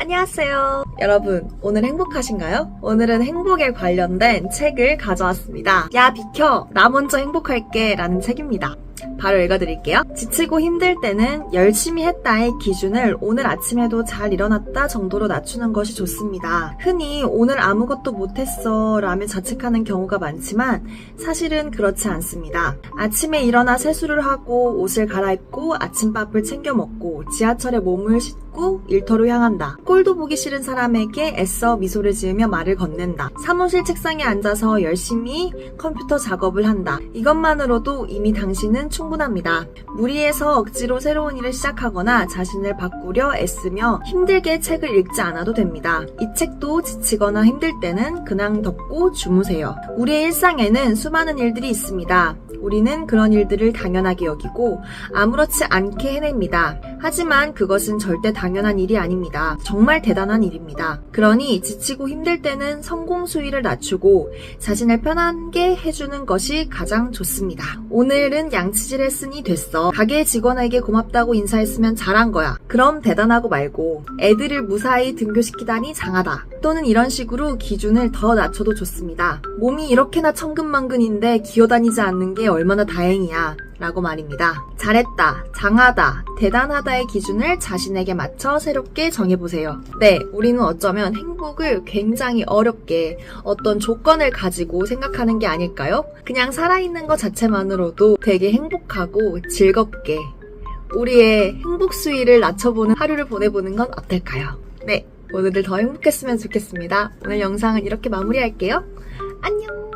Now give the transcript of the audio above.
안녕하세요. 여러분, 오늘 행복하신가요? 오늘은 행복에 관련된 책을 가져왔습니다. 야, 비켜! 나 먼저 행복할게. 라는 책입니다. 바로 읽어드릴게요. 지치고 힘들 때는 열심히 했다의 기준을 오늘 아침에도 잘 일어났다 정도로 낮추는 것이 좋습니다. 흔히 오늘 아무것도 못했어 라며 자책하는 경우가 많지만 사실은 그렇지 않습니다. 아침에 일어나 세수를 하고 옷을 갈아입고 아침밥을 챙겨 먹고 지하철에 몸을 싣고 일터로 향한다. 꼴도 보기 싫은 사람에게 애써 미소를 지으며 말을 건넨다. 사무실 책상에 앉아서 열심히 컴퓨터 작업을 한다. 이것만으로도 이미 당신은 충분합니다. 무리해서 억지로 새로운 일을 시작하거나 자신을 바꾸려 애쓰며 힘들게 책을 읽지 않아도 됩니다. 이 책도 지치거나 힘들 때는 그냥 덮고 주무세요. 우리의 일상에는 수많은 일들이 있습니다. 우리는 그런 일들을 당연하게 여기고 아무렇지 않게 해냅니다. 하지만 그것은 절대 당연 한 일이 아닙니다. 정말 대단한 일입니다. 그러니 지치고 힘들 때는 성공 수위를 낮추고 자신을 편하게 해주는 것이 가장 좋습니다. 오늘은 양치질 했으니 됐어. 가게 직원에게 고맙다고 인사했으면 잘한 거야. 그럼 대단하고 말고 애들을 무사히 등교시키다니 장하다. 또는 이런 식으로 기준을 더 낮춰도 좋습니다. 몸이 이렇게나 천근만근인데 기어다니지 않는 게 얼마나 다행이야. 라고 말입니다. 잘했다, 장하다, 대단하다의 기준을 자신에게 맞춰 새롭게 정해보세요. 네, 우리는 어쩌면 행복을 굉장히 어렵게 어떤 조건을 가지고 생각하는 게 아닐까요? 그냥 살아있는 것 자체만으로도 되게 행복하고 즐겁게 우리의 행복 수위를 낮춰보는 하루를 보내보는 건 어떨까요? 네, 오늘들 더 행복했으면 좋겠습니다. 오늘 영상은 이렇게 마무리할게요. 안녕!